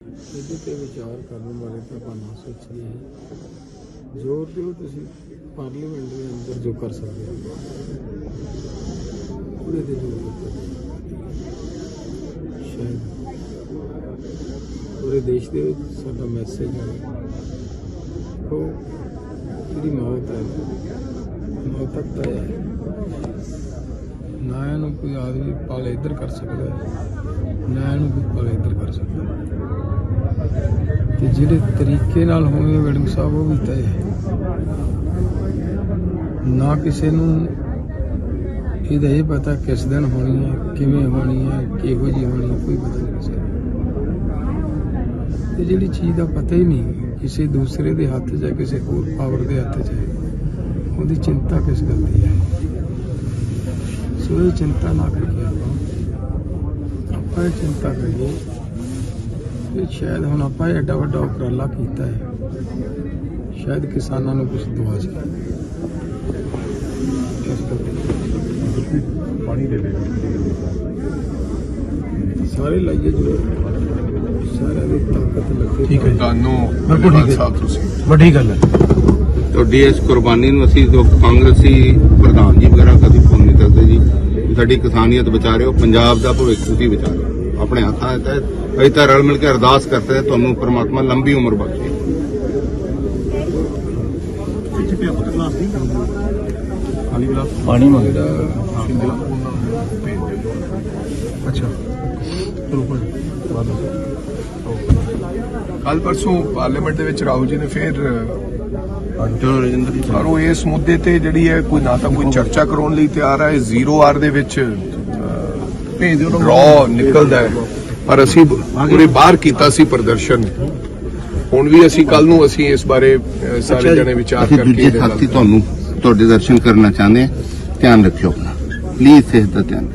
ਇਹਦੇ ਤੇ ਵਿਚਾਰ ਕਰਨ ਬਾਰੇ ਤਾਂ ਆਪਾਂ ਨਾ ਸੋਚੀਏ। ਜ਼ੋਰ ਦਿਓ ਤੁਸੀਂ ਪਾਰਲੀਮੈਂਟ ਦੇ ਅੰਦਰ ਜੋ ਕਰ ਸਕਦੇ ਹੋ। ਉਹਦੇ ਤੇ ਜ਼ੋਰ ਦਿੱਤਾ ਸ਼ਾਇਦ ਪੂਰੇ ਦੇਸ਼ ਦੇ ਵਿੱਚ ਸਾਡਾ ਮੈਸੇਜ ਹੈ ਉਹ ਜਿਹੜੀ ਮੌਤ ਹੈ ਮੌਤ ਤੱਕ ਤੈਅ ਹੈ। ਨਾ ਇਹਨੂੰ ਕੋਈ ਆਦਮੀ ਪਲ ਇੱਧਰ ਕਰ ਸਕਦਾ ਹੈ, ਨਾ ਇਹਨੂੰ ਕੋਈ ਪਲ ਇੱਧਰ ਕਰ ਸਕਦਾ। ਤੇ ਜਿਹੜੇ ਤਰੀਕੇ ਨਾਲ ਹੋਣਗੇ ਮੈਡਮ ਸਾਹਿਬ, ਉਹ ਵੀ ਤੈਅ ਹੈ। ਨਾ ਕਿਸੇ ਨੂੰ ਇਹਦਾ ਇਹ ਪਤਾ ਕਿਸ ਦਿਨ ਹੋਣੀ ਹੈ, ਕਿਵੇਂ ਹੋਣੀ ਹੈ, ਕਿਹੋ ਜੀ ਹੋਣੀ ਕੋਈ ਪਤਾ ਨਹੀਂ ਕਿਸੇ ਤੇ ਜਿਹੜੀ ਚੀਜ਼ ਦਾ ਪਤਾ ਹੀ ਨਹੀਂ, ਕਿਸੇ ਦੂਸਰੇ ਦੇ ਹੱਥ 'ਚ ਹੈ ਕਿਸੇ ਹੋਰ ਪਾਵਰ ਦੇ ਹੱਥ 'ਚ ਹੈ, ਉਹਦੀ ਚਿੰਤਾ ਕਿਸ ਗੱਲ ਦੀ ਹੈ? ਸੋ ਇਹ ਚਿੰਤਾ ਨਾ ਕਰੀਏ ਆਪਾਂ ਆਪਾਂ ਇਹ ਚਿੰਤਾ ਕਰੀਏ ਕਿ ਸ਼ਾਇਦ ਹੁਣ ਆਪਾਂ ਇਹ ਐਡਾ ਵੱਡਾ ਉਪਰਾਲਾ ਕੀਤਾ ਹੈ। ਸ਼ਾਇਦ ਕਿਸਾਨਾਂ ਨੂੰ ਕੁਝ ਇਸ ਕਰਕੇ। ਪਾਣੀ ਦੇ ਦੇ ਸਾਰੇ ਲਾਈਏ ਜੋ ਸਾਰਿਆਂ ਦੀ ਤਾਕਤ ਲੱਗੇ ਠੀਕ ਹੈ। ਤੁਹਾਨੂੰ ਬਿਲਕੁਲ ਠੀਕ ਹੈ। ਸਾਹਿਬ ਤੁਸੀਂ। ਵੱਡੀ ਗੱਲ ਹੈ। ਤੁਹਾਡੀ ਇਸ ਕੁਰਬਾਨੀ ਨੂੰ ਅਸੀਂ ਜੋ ਕਾਂਗਰਸੀ ਪ੍ਰਧਾਨ ਜੀ ਵਗੈਰਾ ਕਦੀ ਫੋਨ ਨਹੀਂ ਕਰਦੇ ਜੀ ਸਾਡੀ ਕਿਸਾਨੀਅਤ ਬਚਾ ਰਹੇ ਹੋ ਪੰਜਾਬ ਦਾ ਭਵਿੱਖ ਤੁਸੀਂ ਬਚਾ ਰਹੇ ਹੋ ਆਪਣੇ ਹੱਥਾਂ 'ਚ ਹੈ ਅਸੀਂ ਤਾਂ ਰਲ ਮਿਲ ਕੇ ਅਰਦਾਸ ਕਰਦੇ ਹਾਂ ਤੁਹਾਨੂੰ ਪ੍ਰਮਾਤਮਾ ਲੰਬੀ ਉਮਰ ਬਖਸ਼ੇ। ਪਾਣੀ ਅੱਛਾ। ਚਲੋ ਭਾਈ ਕੱਲ ਪਰਸੋਂ ਪਾਰਲੀਮੈਂਟ ਦੇ ਵਿੱਚ ਰਾਹੁਲ ਜੀ ਨੇ ਫਿਰ ਚਲੋ ਰਜਿੰਦਰ ਜੀ ਪਰ ਉਹ ਇਸ ਮੁੱਦੇ ਤੇ ਜਿਹੜੀ ਹੈ ਕੋਈ ਨਾ ਤਾਂ ਕੋਈ ਚਰਚਾ ਕਰਾਉਣ ਲਈ ਤਿਆਰ ਹੈ ਜ਼ੀਰੋ ਆਰ ਦੇ ਵਿੱਚ ਭੇਜ ਦਿਓ ਡਰਾ ਨਿਕਲਦਾ ਹੈ। ਪਰ ਅਸੀਂ ਪੂਰੇ ਬਾਹਰ ਕੀਤਾ ਸੀ ਪ੍ਰਦਰਸ਼ਨ। ਹੁਣ ਵੀ ਅਸੀਂ ਕੱਲ ਨੂੰ ਅਸੀਂ ਇਸ ਬਾਰੇ ਸਾਰੇ ਜਣੇ ਵਿਚਾਰ ਕਰਕੇ ਦੂਜੇ ਨਾਲ ਤੁਹਾਨੂੰ ਤੁਹਾਡੇ ਦਰਸ਼ਨ ਕਰਨਾ ਚਾਹੁੰਦੇ ਧਿਆਨ ਰੱਖਿਓ। ਆਪਣਾ ਪਲੀਜ਼ ਸਿਹਤ ਦਾ ਧਿਆਨ